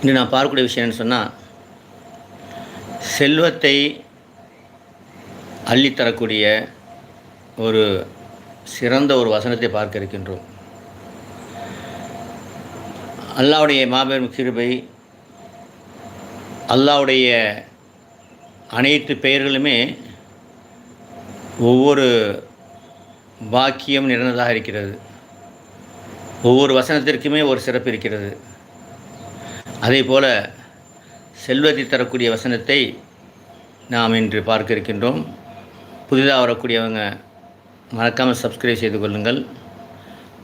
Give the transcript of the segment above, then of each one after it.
இன்று நான் பார்க்கக்கூடிய விஷயம் என்னன்னு சொன்னால் செல்வத்தை அள்ளித்தரக்கூடிய ஒரு சிறந்த ஒரு வசனத்தை பார்க்க இருக்கின்றோம். அல்லாவுடைய மாபெரும் கிருபை அல்லாவுடைய அனைத்து பெயர்களுமே ஒவ்வொரு பாக்கியம் நிறைந்ததாக இருக்கிறது. ஒவ்வொரு வசனத்திற்குமே ஒரு சிறப்பு இருக்கிறது. அதே போல் செல்வத்தை தரக்கூடிய வசனத்தை நாம் இன்று பார்க்க இருக்கின்றோம் புதிதாக வரக்கூடியவங்க மறக்காமல் சப்ஸ்கிரைப் செய்து கொள்ளுங்கள்.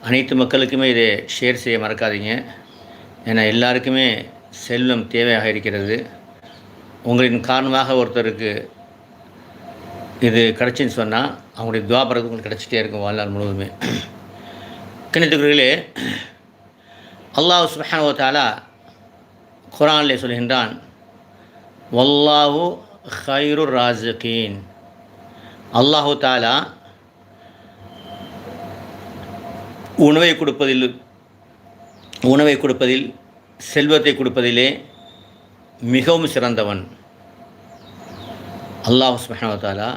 அனைத்து மக்களுக்குமே இதை ஷேர் செய்ய மறக்காதீங்க. ஏன்னா எல்லாருக்குமே செல்வம் தேவையாக இருக்கிறது. உங்களின் காரணமாக ஒருத்தருக்கு இது கிடச்சின்னு சொன்னால் அவங்களுடைய துவாபரத்து உங்களுக்கு கிடச்சிட்டே இருக்கும் வாழ்நாள் முழுவதுமே. கிணத்துக்குறீர்களே அல்லாஹ் சுப்ஹானஹு தாலா குரானில் சொல்கின்றான் வல்லாஹு ஹைரு ராஜகீன். அல்லாஹு தாலா உணவை கொடுப்பதில் உணவை கொடுப்பதில் செல்வத்தை கொடுப்பதிலே மிகவும் சிறந்தவன். அல்லாஹ் சுப்ஹானஹு தாலா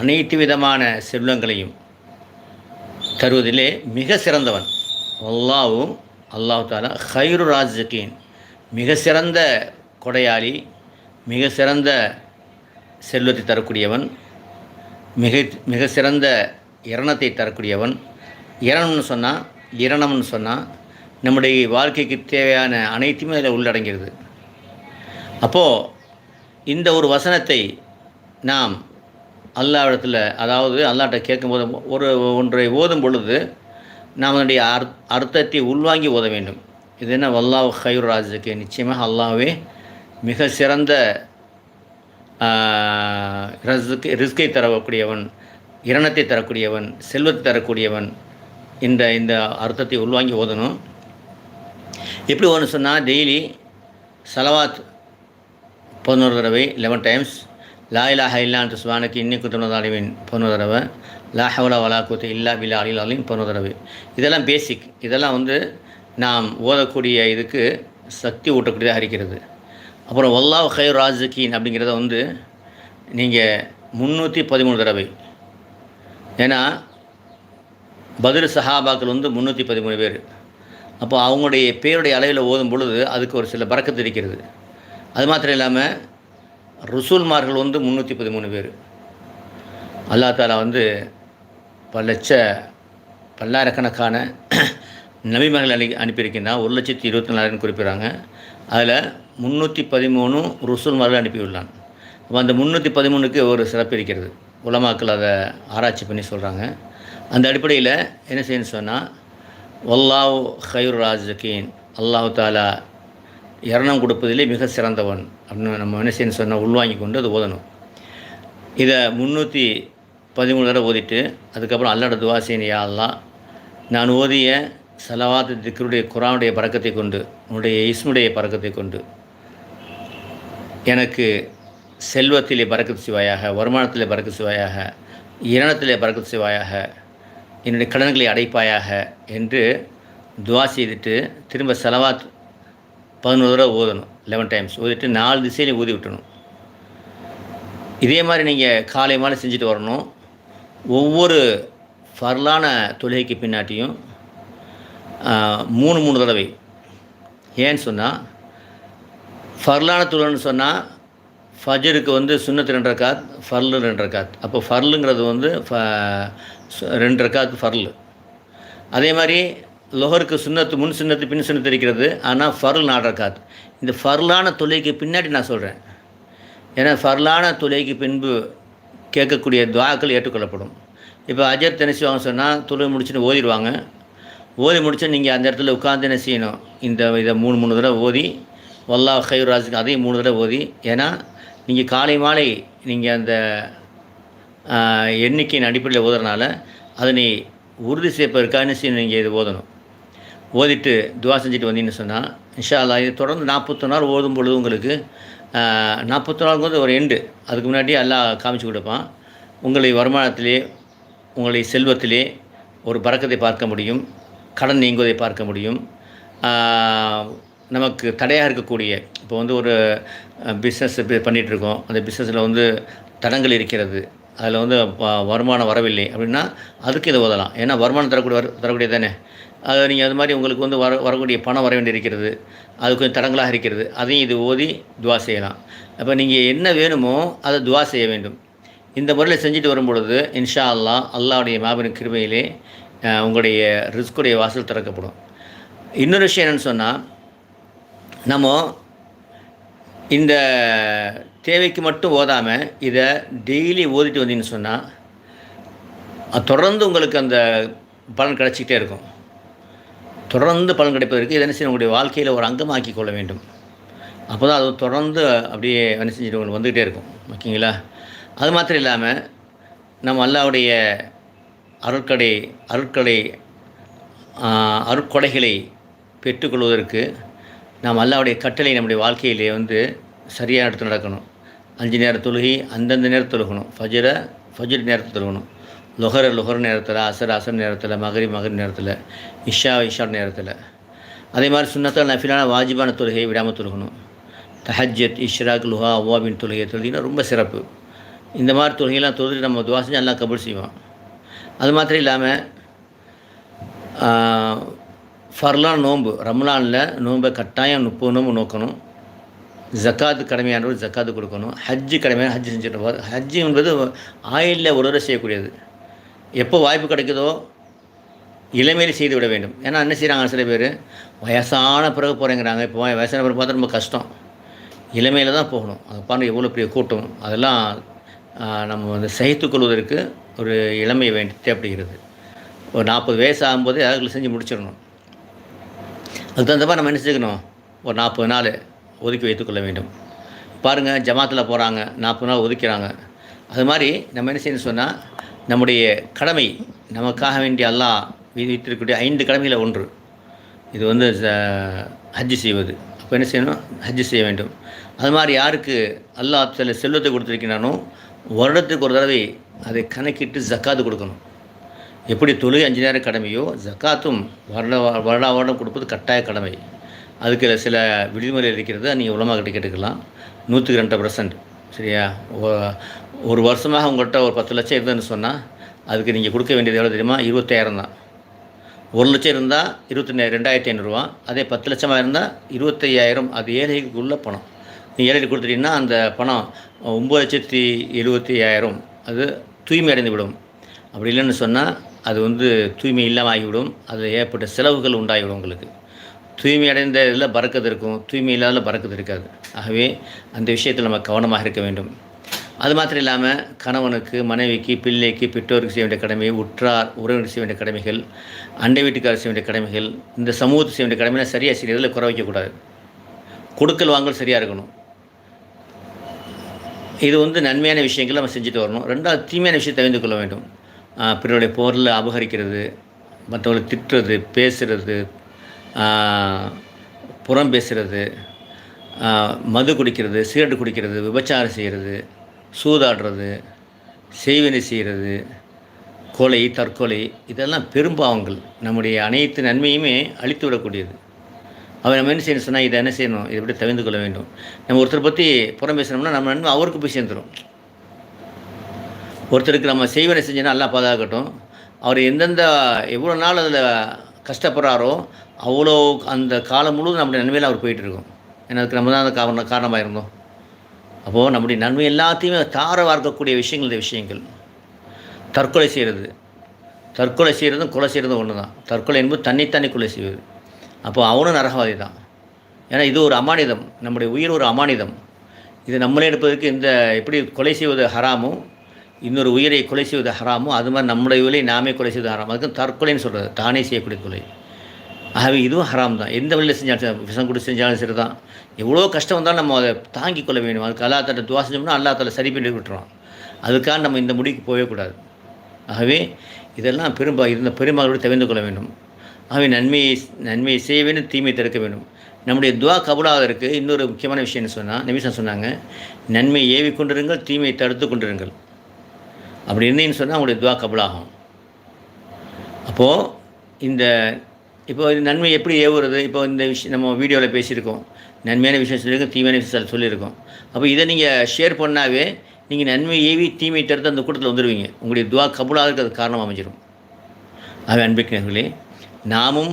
அனைத்து விதமான செல்வங்களையும் தருவதிலே மிக சிறந்தவன். அல்லாவும் அல்லாஹ் தாலா ஹைரு ராஜகீன். மிக சிறந்த கொடையாளி மிக சிறந்த செல்வத்தை தரக்கூடியவன் மிக மிக சிறந்த இரணத்தை தரக்கூடியவன். இரணம்னு சொன்னால் இரணம்னு சொன்னால் நம்முடைய வாழ்க்கைக்கு தேவையான அனைத்துமே அதில் உள்ளடங்கிறது. அப்போது இந்த ஒரு வசனத்தை நாம் அல்லாவிடத்தில் அதாவது அல்லாட்ட கேட்கும்போது ஒரு ஒன்றை ஓதும் பொழுது நாம் அதனுடைய அர்த்தத்தை உள்வாங்கி ஓத வேண்டும். இது என்ன? வல்லாஹ் ஹைர் ராஜுக்கு. நிச்சயமாக அல்லாவே மிக சிறந்த ரஸ்க்கு ரிஸ்கை தரக்கூடியவன் இரணத்தை தரக்கூடியவன் செல்வத்தை தரக்கூடியவன் இந்த இந்த அர்த்தத்தை உள்வாங்கி ஓதணும். எப்படி ஒன்று சொன்னால் டெய்லி சலவாத் பதினோரு தடவை லெவன் டைம்ஸ் லா இலாஹ இல்லான் சுபானுக்கு இன்னைக்கு குத்துனதாலிவின் பதினோரு தடவை. லா ஹவலா வலா குத்து இல்லா பில்லா அலி அலின் பதினோரு தடவை. இதெல்லாம் பேசிக் இதெல்லாம் வந்து நாம் ஓதக்கூடிய இதுக்கு சக்தி ஊட்டக்கூடியதாக இருக்கிறது அப்புறம் வல்லாஹ் ஹைர் ராஜுக்கீன் அப்படிங்கிறத வந்து நீங்கள் முந்நூற்றி பதிமூணு தடவை. ஏன்னா பதில் சஹாபாக்கள் வந்து முந்நூற்றி பதிமூணு பேர். அப்போ அவங்களுடைய பேருடைய அளவில் ஓதும் பொழுது அதுக்கு ஒரு சில பறக்கத்து இருக்கிறது. அது மாத்திரம் இல்லாமல் ருசூல்மார்கள் வந்து முந்நூற்றி பதிமூணு பேர். அல்லா தாலா வந்து பல லட்ச பல்லாயிரக்கணக்கான நபிமார்கள் அனு அனுப்பியிருக்கின்றான். ஒரு லட்சத்தி இருபத்தி நாலாயிரம் குறிப்பிட்றாங்க. அதில் முந்நூற்றி பதிமூணு ருசூல்மார்கள் அனுப்பியுள்ளான் அப்போ அந்த முந்நூற்றி பதிமூணுக்கு ஒரு சிறப்பு இருக்கிறது. உலமாக்கள் அதை ஆராய்ச்சி பண்ணி சொல்கிறாங்க அந்த அடிப்படையில் என்ன செய்யணும்னு சொன்னால் வல்லாஹ் ஹைர் ராஜகீன். அல்லாஹு தாலா இரணம் கொடுப்பதிலே மிக சிறந்தவன். அப்படின்னு நம்ம என்ன செய்யணும் சொன்னால் உள்வாங்கி கொண்டு அது ஓதணும். இதை முந்நூற்றி பதிமூணு தடவை ஓதிட்டு அதுக்கப்புறம் அல்லாட துவா செய்யணும் அல்லா நான் ஓதிய சலவாத் திக்கருடைய குரானுடைய பறக்கத்தை கொண்டு உன்னுடைய இஸ்முடைய பறக்கத்தை கொண்டு எனக்கு செல்வத்திலே பறக்கத்து சிவாயாக வருமானத்திலே பறக்க சிவாயாக இரணத்திலே பறக்கத்து சிவாயாக என்னுடைய கடன்களை அடைப்பாயாக என்று துவா செய்துட்டு திரும்ப செலவாத் பதினோரு தடவை ஓதணும் லெவன் டைம்ஸ் ஓதிட்டு நாலு திசையிலையும் ஊதி விட்டணும். இதே மாதிரி நீங்கள் காலை மாலை செஞ்சுட்டு வரணும். ஒவ்வொரு ஃபர்லான தொழுகைக்கு பின்னாட்டியும் மூணு மூணு தடவை. ஏன்னு சொன்னால் ஃபர்லான தொழுன்னு சொன்னால் ஃபஜருக்கு வந்து சுண்ணத்து ரெண்டு ரக்காத் ஃபர்லு ரெண்டு ரக்காத். அப்போ ஃபர்லுங்கிறது வந்து ஃப ரெண்டு ரக்காத் ஃபர்லு. அதே மாதிரி லொஹருக்கு சுண்ணத்து முன் சுண்ணத்து பின் சுண்ணத்து இருக்கிறது ஆனால் ஃபர்ல் நாலு ரக்காத். இந்த ஃபர்லான தொலைக்கு பின்னாடி நான் சொல்கிறேன் ஏன்னா ஃபர்லான தொலைக்கு பின்பு கேட்கக்கூடிய துவாக்கள் ஏற்றுக்கொள்ளப்படும். இப்போ அஜர் தெனசி வாங்க சொன்னால் தொழில் முடிச்சுன்னு ஓதிடுவாங்க. ஓதி முடிச்சு நீங்கள் அந்த இடத்துல உட்காந்து என்ன செய்யணும்? இந்த இதை மூணு மூணு தடவை ஓதி வல்லா ஹைர் ராஜுக்கு அதையும் மூணு தடவை ஓதி. ஏன்னா நீங்கள் காலை மாலை நீங்கள் அந்த எண்ணிக்கையின் அடிப்படையில் ஓதுறதுனால அதனை உறுதி செய்ப்பதற்காக என்ன செய்யணும்? நீங்கள் இது ஓதணும். ஓதிட்டு துவா செஞ்சுட்டு வந்தீங்கன்னு சொன்னால் இன்ஷா அல்லா இது தொடர்ந்து நாற்பத்தொரு நாள் ஓதும் பொழுது உங்களுக்கு நாற்பத்தொரு நாளுங்கிறது ஒரு எண்டு அதுக்கு முன்னாடி எல்லாம் காமிச்சு கொடுப்பான். உங்களை வருமானத்திலே உங்களை செல்வத்திலே ஒரு பறக்கத்தை பார்க்க முடியும். கடன் நீங்குவதை பார்க்க முடியும். நமக்கு தடையாக இருக்கக்கூடிய இப்போ வந்து ஒரு பிஸ்னஸ் பண்ணிகிட்ருக்கோம் அந்த பிஸ்னஸில் வந்து தடங்கள் இருக்கிறது. அதில் வந்து வருமானம் வரவில்லை அப்படின்னா அதுக்கு இதை ஓதலாம் ஏன்னா வருமானம் தரக்கூடிய வர தரக்கூடிய தானே. அது நீங்கள் அது மாதிரி உங்களுக்கு வந்து வர வரக்கூடிய பணம் வர வேண்டி இருக்கிறது. அது கொஞ்சம் தடங்களாக இருக்கிறது. அதையும் இது ஓதி துவா செய்யலாம். அப்போ நீங்கள் என்ன வேணுமோ அதை துவா செய்ய வேண்டும். இந்த முறையில் செஞ்சுட்டு வரும் பொழுது இன்ஷா அல்லாஹ் அல்லாவுடைய மாபெரும் கிருமையிலே உங்களுடைய ரிஸ்குடைய வாசல் திறக்கப்படும். இன்னொரு விஷயம் என்னென்னு சொன்னால் நம்ம இந்த தேவைக்கு மட்டும் ஓதாமல் இதை டெய்லி ஓதிட்டு வந்தீங்கன்னு சொன்னால் அது தொடர்ந்து உங்களுக்கு அந்த பலன் கிடச்சிக்கிட்டே இருக்கும். தொடர்ந்து பலன் கிடைப்பதற்கு இதை என்ன செய்யணும் உங்களுடைய வாழ்க்கையில் ஒரு அங்கமாக்கி கொள்ள வேண்டும். அப்போ தான் அது தொடர்ந்து அப்படியே என்ன செஞ்சுட்டு உங்களுக்கு வந்துக்கிட்டே இருக்கும். ஓகேங்களா? அது மாத்திரம் இல்லாமல் நம்ம அல்லாவுடைய அருட்கடை அருட்கடை அருட்கொடைகளை பெற்றுக்கொள்வதற்கு நாம் அல்லாவுடைய கட்டளை நம்முடைய வாழ்க்கையிலே வந்து சரியாக எடுத்து நடக்கணும். அஞ்சு நேர தொழுகி அந்தந்த நேரத்தில் தொழுகணும். ஃபஜரை ஃபஜர் நேரத்தில் தொழுகணும். லொஹர லொஹர் நேரத்தில் அசர் அசர் நேரத்தில் மகரி மகரி நேரத்தில் இஷா இஷா நேரத்தில். அதே மாதிரி சுண்ணத்தால் நஃபிலான வாஜிபான தொழுகையை விடாமல் தொழுகணும். தஹஜத் இஷ்ராக் லுஹா அவ்வாபின் தொழுகையை தொழுகினா ரொம்ப சிறப்பு. இந்த மாதிரி தொழுகையெல்லாம் தொழுது நம்ம துவா நல்லா எல்லாம் செய்வோம் அது மாத்திரம் இல்லாமல் ஃபர்லான் நோன்பு ரம்லானில் நோன்பை கட்டாயம் முப்பது நோன்பு நோக்கணும். ஜக்காத்து கடமையானவர் ஜக்காத்து கொடுக்கணும். ஹஜ்ஜு கடமையான ஹஜ்ஜு செஞ்சுட்டு போவார் ஹஜ்ஜு என்பது ஆயிலில் ஒரு தடவை செய்யக்கூடியது. எப்போ வாய்ப்பு கிடைக்குதோ இளமையில் செய்து விட வேண்டும். ஏன்னா என்ன செய்கிறாங்க சில பேர்? வயசான பிறகு போகிறேங்கிறாங்க இப்போ வயசான பிறகு பார்த்தா ரொம்ப கஷ்டம். இளமையில் தான் போகணும். அது பாருங்கள் எவ்வளோ பெரிய கூட்டம். அதெல்லாம் நம்ம வந்து சகித்துக்கொள்வதற்கு ஒரு இளமை வேண்டி தேவைப்படுகிறது ஒரு நாற்பது வயசு ஆகும்போது அதுக்குள்ள செஞ்சு முடிச்சிடணும். அதுக்கு தகுந்த மாதிரி நம்ம என்ன செஞ்சுக்கணும் ஒரு நாற்பது நாள் ஒதுக்கி வைத்துக்கொள்ள வேண்டும். பாருங்கள் ஜமாத்தில் போகிறாங்க நாற்பது நாள் ஒதுக்கிறாங்க. அது மாதிரி நம்ம என்ன செய்யணும் சொன்னால் நம்முடைய கடமை நமக்காக வேண்டிய அல்லாஹ் விதித்திருக்கக்கூடிய ஐந்து கடமையில் ஒன்று. இது வந்து ஹஜ்ஜு செய்வது. அப்போ என்ன செய்யணும்? ஹஜ்ஜு செய்ய வேண்டும். அது மாதிரி யாருக்கு அல்லாஹ் சில செல்வத்தை கொடுத்துருக்கிறானோ வருடத்துக்கு ஒரு தடவை அதை கணக்கிட்டு ஜக்காத்து கொடுக்கணும். எப்படி தொழில் அஞ்சு நேரம் கடமையோ ஜக்காத்தும் வருட வருடா வருடம் கொடுப்பது கட்டாய கடமை. அதுக்கு சில விதிமுறை இருக்கிறது நீங்கள் உலமா கேட்டுக்கலாம். நூற்றுக்கு ரெண்டு பர்சன்ட் சரியா? ஒரு வருஷமாக உங்கள்கிட்ட ஒரு பத்து லட்சம் இருந்ததுன்னு சொன்னால் அதுக்கு நீங்கள் கொடுக்க வேண்டியது எவ்வளோ தெரியுமா? இருபத்தாயிரம் தான். ஒரு லட்சம் இருந்தால் இருபத்தி ரெண்டாயிரத்தி ஐநூறுரூவா அதே பத்து லட்சமாக இருந்தால் இருபத்தையாயிரம் அது ஏழைக்குள்ளே பணம். நீ ஏழடி கொடுத்துட்டீங்கன்னா அந்த பணம் ஒம்பது லட்சத்தி எழுபத்தி ஐயாயிரம் அது தூய்மை அடைந்து விடும் அப்படி இல்லைன்னு சொன்னால் அது வந்து தூய்மை இல்லாமல் ஆகிவிடும் அதில் ஏற்பட்ட செலவுகள் உண்டாகிவிடும் உங்களுக்கு. தூய்மை அடைந்த இதில் பறக்கிறது இருக்கும். தூய்மை இல்லாத பறக்கிறது இருக்காது. ஆகவே அந்த விஷயத்தில் நம்ம கவனமாக இருக்க வேண்டும். அது மாத்திரம் இல்லாமல் கணவனுக்கு மனைவிக்கு பிள்ளைக்கு பெற்றோருக்கு செய்ய வேண்டிய கடமை உற்றார் உறவினர் செய்ய வேண்டிய கடமைகள் அண்டை வீட்டுக்காரர் செய்ய வேண்டிய கடமைகள் இந்த சமூகத்தை செய்ய வேண்டிய கடமைலாம் சரியாக செய்யறதில் குறை வைக்கக்கூடாது. கொடுக்கல் வாங்கல் சரியாக இருக்கணும். இது வந்து நன்மையான விஷயங்கள் நம்ம செஞ்சுட்டு வரணும். ரெண்டாவது தீமையான விஷயத்தை தெரிந்து கொள்ள வேண்டும். பிறருடைய போரில் அபகரிக்கிறது மற்றவர்களை திட்டுறது பேசுறது புறம் பேசுறது மது குடிக்கிறது சிகரெட் குடிக்கிறது விபச்சாரம் செய்கிறது சூதாடுறது செய்வினை செய்கிறது கொலை தற்கொலை இதெல்லாம் பெரும்பாவங்கள் நம்முடைய அனைத்து நன்மையுமே அழித்து விடக்கூடியது. அவர் நம்ம என்ன செய்யணும் சொன்னால் இதை என்ன செய்யணும்? இதை எப்படி தவிர்த்து கொள்ள வேண்டும்? நம்ம ஒருத்தரை பற்றி புறம் பேசுனோம்னா நம்ம நன்மை அவருக்கு போய் சேர்ந்துடும் ஒருத்தருக்கு நம்ம செய்வனை செஞ்சோன்னா நல்லா பாதுகாக்கட்டும். அவர் எந்தெந்த எவ்வளோ நாள் அதில் கஷ்டப்படுறாரோ அவ்வளோ அந்த காலம் முழுவதும் நம்முடைய நன்மையில் அவர் போயிட்டுருக்கோம் ஏன்னா அதுக்கு நம்ம தான் அந்த காரணம் காரணமாக இருந்தோம். அப்போது நம்முடைய நன்மை எல்லாத்தையுமே தார வார்க்கக்கூடிய விஷயங்கள் இந்த விஷயங்கள். தற்கொலை செய்கிறது தற்கொலை செய்கிறதும் கொலை செய்கிறதும் ஒன்று தான் தற்கொலை என்பது தன்னைத்தானே கொலை செய்வது. அப்போ அவனும் நரகவாதி தான் ஏன்னா இது ஒரு அமானிதம். நம்முடைய உயிர் ஒரு அமானிதம். இது நம்மளே எடுப்பதற்கு இந்த எப்படி கொலை செய்வது ஹராமும் இன்னொரு உயிரை கொலை செய்வது ஹராமோ அது மாதிரி நம்முடைய உயிரை நாமே கொலை செய்வது ஹராம். அதுக்கு தற்கொலைன்னு சொல்கிறது தானே செய்யக்கூடிய கொலை. ஆகவே இதுவும் ஹராம் தான். எந்த வழியில் செஞ்சாலும் சரி, விஷம் கொடுத்து செஞ்சாலும் சரி தான் எவ்வளோ கஷ்டம் வந்தாலும் நம்ம அதை தாங்கிக் கொள்ள வேண்டும். அதுக்கு அல்லா தட்ட துவா செஞ்சோம்னா அல்லா தலை சரி பண்ணி விட்டுறோம் அதுக்காக நம்ம இந்த முடிக்கு போகவே கூடாது. ஆகவே இதெல்லாம் பெரும்பா இருந்த பெருமாளோடு தெரிந்து கொள்ள வேண்டும். அவை நன்மையை நன்மையை செய்ய வேண்டும் தீமையை தடுக்க வேண்டும். நம்முடைய துவா கபுலாவதற்கு இன்னொரு முக்கியமான விஷயம் சொன்னால் நிமிஷம் சொன்னாங்க நன்மையை ஏவி கொண்டிருங்கள் தீமையை தடுத்து கொண்டிருங்கள். அப்படி இருந்தீங்கன்னு சொன்னால் உங்களுடைய துவா கபுலாகும். அப்போது இந்த இப்போ நன்மை எப்படி ஏவுறது? இப்போ இந்த விஷயம் நம்ம வீடியோவில் பேசியிருக்கோம். நன்மையான விஷயம் சொல்லியிருக்கோம் தீமையான விஷயம் சொல்லியிருக்கோம். அப்போ இதை நீங்கள் ஷேர் பண்ணாவே நீங்கள் நன்மை ஏவி தீமை தடுத்து அந்த கூட்டத்தில் வந்துடுவீங்க உங்களுடைய துவா கபுலாக இருக்கிறது காரணம் அமைஞ்சிடும் ஆகவே அன்பிக்கிறவர்களே நாமும்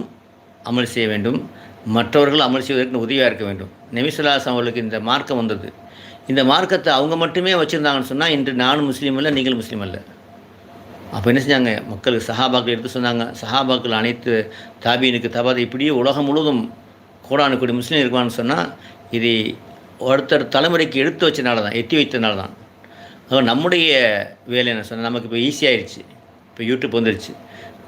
அமல் செய்ய வேண்டும். மற்றவர்கள் அமல் செய்வதற்கு உதவியாக இருக்க வேண்டும். நபிசுல்லாஸ் அவர்களுக்கு இந்த மார்க்கம் வந்தது. இந்த மார்க்கத்தை அவங்க மட்டுமே வச்சுருந்தாங்கன்னு சொன்னால் இன்று நானும் முஸ்லீம் இல்லை நீங்கள் முஸ்லீம் அல்ல. அப்போ என்ன செஞ்சாங்க? மக்களுக்கு சஹாபாக்கள் எடுத்து சொன்னாங்க. சஹாபாக்கள் அனைத்து தாபீனுக்கு தபாதை இப்படியே உலகம் முழுவதும் கோடானு கோடி முஸ்லீம் இருக்குவான்னு சொன்னால் இது ஒருத்தர் தலைமுறைக்கு எடுத்து வச்சனால தான் எத்தி வைத்தனால தான் நம்முடைய வேலை என்ன சொன்னால் நமக்கு இப்போ ஈஸியாகிடுச்சு இப்போ யூடியூப் வந்துருச்சு.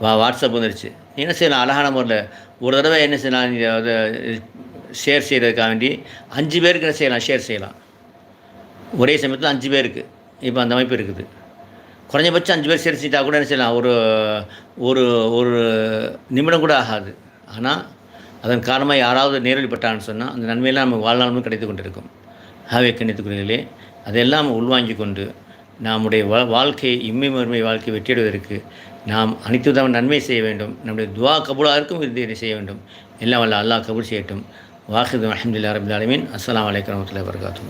வா வாட்ஸ்அப் வந்துருச்சு. என்ன செய்யலாம் அழகான முறையில் ஒரு தடவை என்ன செய்யலாம்? நீங்கள் அதை ஷேர் செய்கிறதுக்காக வேண்டி அஞ்சு பேருக்கு என்ன செய்யலாம்? ஷேர் செய்யலாம். ஒரே சமயத்தில் அஞ்சு பேருக்கு. இப்போ அந்த அமைப்பு இருக்குது. குறைஞ்சபட்சம் அஞ்சு பேர் ஷேர் செஞ்சால் கூட என்ன செய்யலாம்? ஒரு ஒரு ஒரு நிமிடம் கூட ஆகாது. ஆனால் அதன் காரணமாக யாராவது நேரடிப்பட்டான்னு சொன்னால் அந்த நன்மையெல்லாம் நமக்கு வாழ்நாளும் கிடைத்து கொண்டிருக்கும். ஆகவே கணித்துக்குரியர்களே அதெல்லாம் உள்வாங்கி கொண்டு நம்முடைய வா வாழ்க்கை இம்மை மறுமை வாழ்க்கை வெற்றியடைவதற்கு நாம் அனைத்து நன்மை செய்ய வேண்டும். நம்முடைய துவா கபூலாக இருக்கும் இதை செய்ய வேண்டும். எல்லாம் வல்ல அல்லாஹ் கபூல் செய்யட்டும். வாஹிது அஹமதுல்லா ரபில் அலமின் அஸ்லாம் வலைக்கம் வரமத்துல வரகாத்தூ